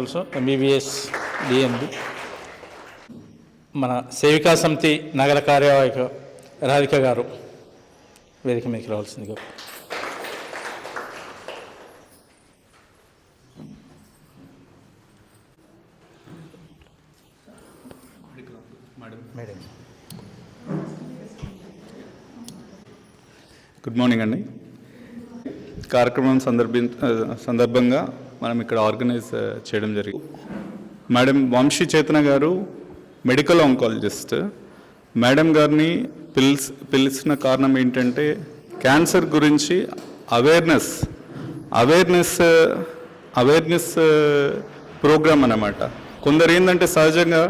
Also MBBS DNB మన సేవికా సమితి నగర కార్యవాహక రాధిక గారు వేదిక మీదకి రావాల్సిందిగా. గుడ్ మార్నింగ్ అండి. కార్యక్రమం సందర్భి సందర్భంగా మనం ఇక్కడ ఆర్గనైజ్ చేయడం జరిగింది మేడం వంశీ చేతన గారు మెడికల్ ఆంకాలజిస్ట్. మేడం గారిని పిలిచి పిలిచిన కారణం ఏంటంటే క్యాన్సర్ గురించి అవేర్నెస్ అవేర్నెస్ అవేర్నెస్ ప్రోగ్రామ్ అన్నమాట. కొందరు ఏంటంటే సహజంగా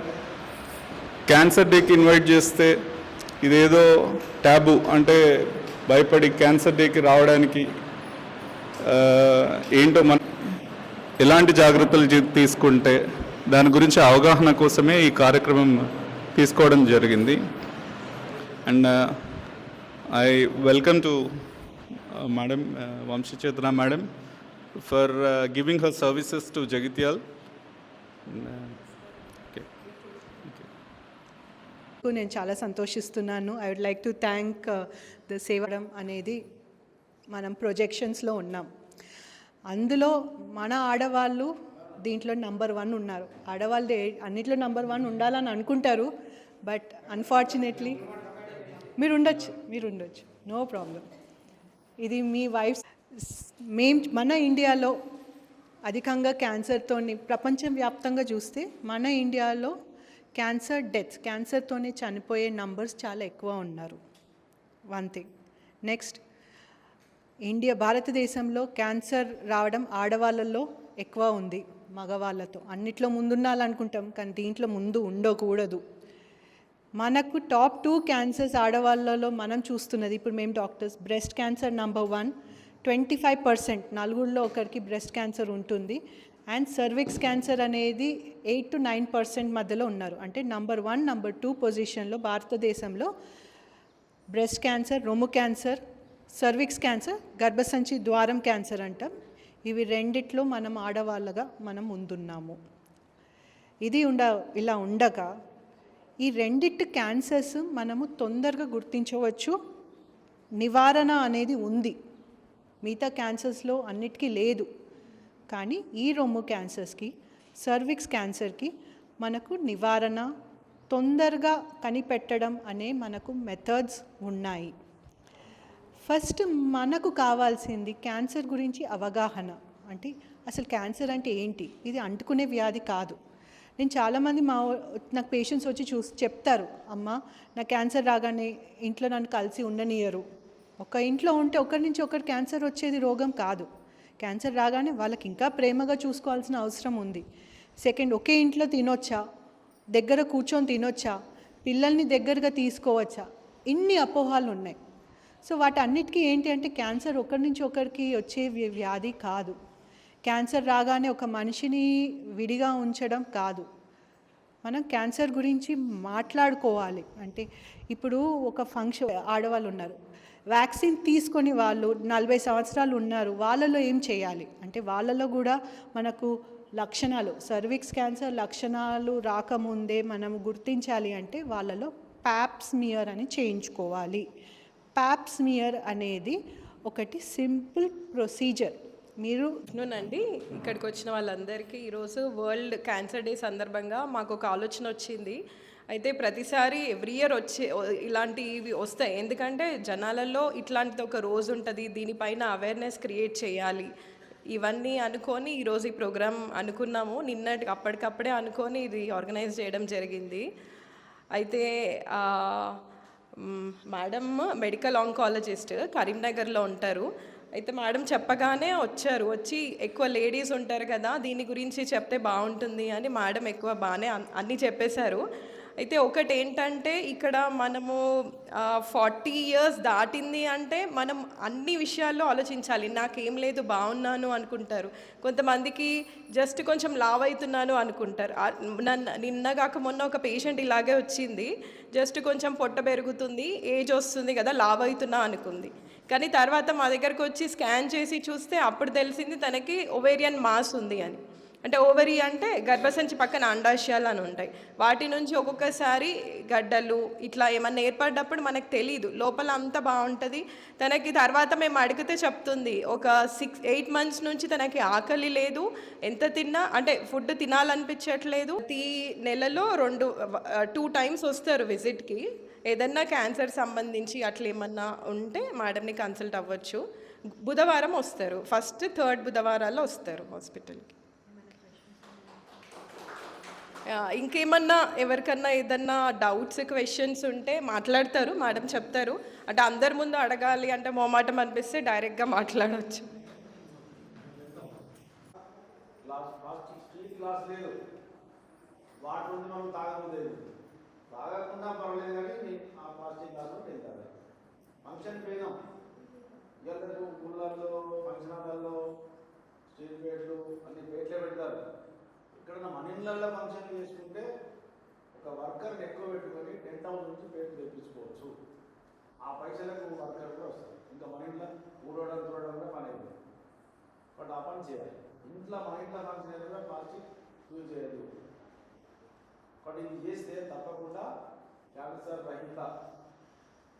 క్యాన్సర్ డేకి ఇన్వైట్ చేస్తే ఇదేదో ట్యాబు అంటే భయపడి క్యాన్సర్ డేకి రావడానికి ఏంటో మన ఎలాంటి జాగ్రత్తలు తీసుకుంటే దాని గురించి అవగాహన కోసమే ఈ కార్యక్రమం తీసుకోవడం జరిగింది. And I welcome to madam Vamshichetana madam for giving her services to Jagtial నేను చాలా సంతోషిస్తున్నాను. I would like to thank the సేవడం అనేది మనం ప్రొజెక్షన్స్లో ఉన్నాం. అందులో మన ఆడవాళ్ళు దీంట్లో నంబర్ వన్ ఉన్నారు. ఆడవాళ్ళు అన్నిట్లో నంబర్ వన్ ఉండాలని అనుకుంటారు బట్ అన్ఫార్చునేట్లీ మీరు ఉండొచ్చు మీరు ఉండొచ్చు నో ప్రాబ్లం ఇది మీ వైఫ్ మేం మన ఇండియాలో అధికంగా క్యాన్సర్తో ప్రపంచవ్యాప్తంగా చూస్తే మన ఇండియాలో క్యాన్సర్ డెత్స్ క్యాన్సర్తోనే చనిపోయే నంబర్స్ చాలా ఎక్కువ ఉన్నారు. వన్ థింగ్ నెక్స్ట్ ఇండియా భారతదేశంలో క్యాన్సర్ రావడం ఆడవాళ్ళల్లో ఎక్కువ ఉంది మగవాళ్ళతో. అన్నిట్లో ముందుండాలనుకుంటాం కానీ దీంట్లో ముందు ఉండకూడదు. మనకు టాప్ టూ క్యాన్సర్స్ ఆడవాళ్ళలో మనం చూస్తున్నది ఇప్పుడు మేము doctors breast cancer number one twenty five percent నలుగురిలో ఒకరికి బ్రెస్ట్ క్యాన్సర్ ఉంటుంది. అండ్ సర్విక్స్ క్యాన్సర్ అనేది ఎయిట్ టు నైన్ పర్సెంట్ మధ్యలో ఉన్నారు. అంటే నంబర్ వన్ నంబర్ టూ పొజిషన్లో భారతదేశంలో బ్రెస్ట్ క్యాన్సర్ రొమ్ము క్యాన్సర్ సర్విక్స్ క్యాన్సర్ గర్భసంచి ద్వారం క్యాన్సర్ అంటాం. ఇవి రెండిట్లో మనం ఆడవాళ్ళగా మనం ముందున్నాము ఇది ఉండ ఇలా ఉండగా ఈ రెండిటి క్యాన్సర్స్ మనము తొందరగా గుర్తించవచ్చు. నివారణ అనేది ఉంది. మిగతా క్యాన్సర్స్లో అన్నిటికీ లేదు. కానీ ఈ రొమ్ము క్యాన్సర్స్కి సర్విక్స్ క్యాన్సర్కి మనకు నివారణ తొందరగా కనిపెట్టడం అనే మనకు మెథడ్స్ ఉన్నాయి. ఫస్ట్ మనకు కావాల్సింది క్యాన్సర్ గురించి అవగాహన. అంటే అసలు క్యాన్సర్ అంటే ఏంటి? ఇది అంటుకునే వ్యాధి కాదు. నేను చాలామంది మా నాకు పేషెంట్స్ వచ్చి చూసి చెప్తారు అమ్మ నా క్యాన్సర్ రాగానే ఇంట్లో నన్ను కలిసి ఉండనియరు. ఒక ఇంట్లో ఉంటే ఒకరి నుంచి ఒకరి క్యాన్సర్ వచ్చేది రోగం కాదు. క్యాన్సర్ రాగానే వాళ్ళకి ఇంకా ప్రేమగా చూసుకోవాల్సిన అవసరం ఉంది. సెకండ్ ఒకే ఇంట్లో తినొచ్చా? దగ్గర కూర్చొని తినొచ్చా? పిల్లల్ని దగ్గరగా తీసుకోవచ్చా? ఇన్ని అపోహాలు ఉన్నాయి సో వాటన్నిటికీ ఏంటి అంటే క్యాన్సర్ ఒకరి నుంచి ఒకరికి వచ్చే వ్యాధి కాదు. క్యాన్సర్ రాగానే ఒక మనిషిని విడిగా ఉంచడం కాదు. మనం క్యాన్సర్ గురించి మాట్లాడుకోవాలి. అంటే ఇప్పుడు ఒక ఫంక్షన్ ఆడవాళ్ళు ఉన్నారు. వ్యాక్సిన్ తీసుకొని వాళ్ళు నలభై సంవత్సరాలు ఉన్నారు. వాళ్ళలో ఏం చేయాలి? అంటే వాళ్ళలో కూడా మనకు లక్షణాలు సర్విక్స్ క్యాన్సర్ లక్షణాలు రాకముందే మనం గుర్తించాలి అంటే వాళ్ళలో ప్యాప్స్మియర్ అని చేయించుకోవాలి. ప్యాప్స్మియర్ అనేది ఒకటి సింపుల్ ప్రొసీజర్. మీరు అండి ఇక్కడికి వచ్చిన వాళ్ళందరికీ ఈరోజు వరల్డ్ క్యాన్సర్ డే సందర్భంగా మాకు ఒక ఆలోచన వచ్చింది. అయితే ప్రతిసారి ఎవ్రీ ఇయర్ వచ్చే ఇలాంటివి వస్తాయి. ఎందుకంటే జనాలలో ఇట్లాంటిది ఒక రోజు ఉంటుంది దీనిపైన అవేర్నెస్ క్రియేట్ చేయాలి. ఇవన్నీ అనుకొని ఈరోజు ఈ ప్రోగ్రామ్ అనుకున్నాము. నిన్నటి అప్పటికప్పుడే అనుకొని ఇది ఆర్గనైజ్ చేయడం జరిగింది. అయితే మేడం మెడికల్ ఆంకాలజిస్ట్ కరీంనగర్లో ఉంటారు. అయితే మేడం చెప్పగానే వచ్చారు. వచ్చి ఎక్కువ లేడీస్ ఉంటారు కదా దీని గురించి చెప్తే బాగుంటుంది అని మేడం ఎక్కువ బాగానే అన్- అన్నీ చెప్పేశారు. అయితే ఒకటి ఏంటంటే ఇక్కడ మనము ఫార్టీ ఇయర్స్ దాటింది అంటే మనం అన్ని విషయాల్లో ఆలోచించాలి. నాకేం లేదు బాగున్నాను అనుకుంటారు. కొంతమందికి జస్ట్ కొంచెం లావ్ అవుతున్నాను అనుకుంటారు. నన్ను నిన్న కాక మొన్న ఒక పేషెంట్ ఇలాగే వచ్చింది. జస్ట్ కొంచెం పొట్ట పెరుగుతుంది ఏజ్ వస్తుంది కదా లావ్ అవుతున్నా అనుకుంది. కానీ తర్వాత మా దగ్గరకు వచ్చి స్కాన్ చేసి చూస్తే అప్పుడు తెలిసింది తనకి ఒవేరియన్ మాస్ ఉంది అని. అంటే ఓవరీ అంటే గర్భసంచి పక్కన అండాశయాలు అని ఉంటాయి. వాటి నుంచి ఒక్కొక్కసారి గడ్డలు ఇట్లా ఏమన్నా ఏర్పడ్డప్పుడు మనకు తెలియదు లోపల అంతా బాగుంటుంది. తనకి తర్వాత మేము అడిగితే చెప్తుంది. ఒక సిక్స్ ఎయిట్ మంత్స్ నుంచి తనకి ఆకలి లేదు. ఎంత తిన్నా అంటే ఫుడ్ తినాలనిపించట్లేదు. ప్రతి నెలలో రెండు టూ టైమ్స్ వస్తారు విజిట్కి. ఏదన్నా క్యాన్సర్ సంబంధించి అట్లా ఏమన్నా ఉంటే మేడంని కన్సల్ట్ అవ్వచ్చు. బుధవారం వస్తారు. ఫస్ట్ థర్డ్ బుధవారాల్లో వస్తారు హాస్పిటల్కి. ఇంకేమన్నా ఎవరికన్నా ఏదన్నా డౌట్స్ క్వశ్చన్స్ ఉంటే మాట్లాడతారు మేడం చెప్తారు. అంటే అందరి ముందు అడగాలి అంటే మొమాటం అనిపిస్తే డైరెక్ట్గా మాట్లాడవచ్చు లేదు. వాటర్ ఉంది మనం తాగలేదు తాగకుండా పర్వాలేదు కానీ నీ- ఆ ప్లాస్టిక్ గ్లాస్ నేను తాగాలి ఫంక్షన్ పోయినాం ఇళ్ళకు గుళ్ళల్లో ఫంక్షన్ హాల్లో స్టీల్ ప్లేట్లు అన్ని ప్లేట్లే పెడతారు ఇక్కడ మన ఇళ్ళల్లో ఫంక్షన్ చేసుకుంటే ఒక వర్కర్ని ఎక్కువ వాళ్ళ నుంచి ప్లేట్లు తెప్పించుకోవచ్చు. ఆ పైసలకు వర్కర్ కూడా వస్తాయి ఇంకా మన ఇంట్లో ఊరడం చూడడం కూడా పని అయిపోయింది. బట్ ఆ పని చేయాలి. ఇంట్లో మన ఇంట్లో ఫంక్షన్ కూడా ప్లాస్టిక్ యూజ్ చేయదు బట్ ఇది చేస్తే తప్పకుండా క్యాన్సర్ రహిత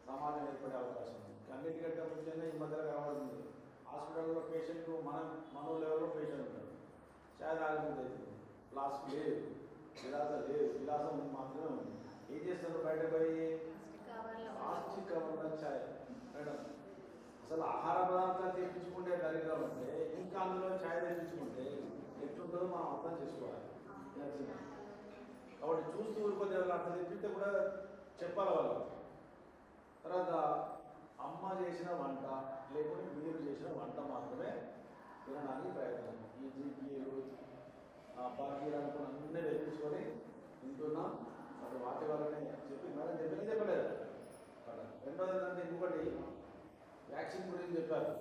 సమాజం ఏర్పడే అవకాశం ఉంది. అన్నిటికంటే ముఖ్యంగా ఈ మధ్యలో కనబడుతుంది. హాస్పిటల్లో పేషెంట్ మన మనో లెవెల్లో పేషెంట్ ఉంటాడు చాయ్ తాగుతుంది ప్లాస్టిక్ లేదు. విలాసం లేదు. విలాసం మాత్రమే ఉంది. ఏం చేస్తారు బయట పోయి? ప్లాస్టిక్ కవర్ల చాయ్. మేడం అసలు ఆహార పదార్థాలు తెప్పించుకుంటే దరిద్రం అంటే ఇంకా అందులో ఛాయ్ తెప్పించుకుంటే ఎట్లుంటుందో మనం అర్థం చేసుకోవాలి. కాబట్టి చూస్తూ ఊరుకోతే వాళ్ళు అట్లా తెప్పిస్తే కూడా చెప్పాలి వాళ్ళు. తర్వాత అమ్మ చేసిన వంట లేకుంటే మీరు చేసిన వంట మాత్రమే తినడానికి ప్రయత్నం. ఈ జీపీలు బాకీలను అన్నీ తెప్పించుకొని తింటున్నాం. అప్పుడు వాటి వల్లనే చెప్పి మేడం చెప్పింది చెప్పలేదు రెండోది ఏంటంటే ఇంకొకటి వ్యాక్సిన్ గురించి చెప్పారు.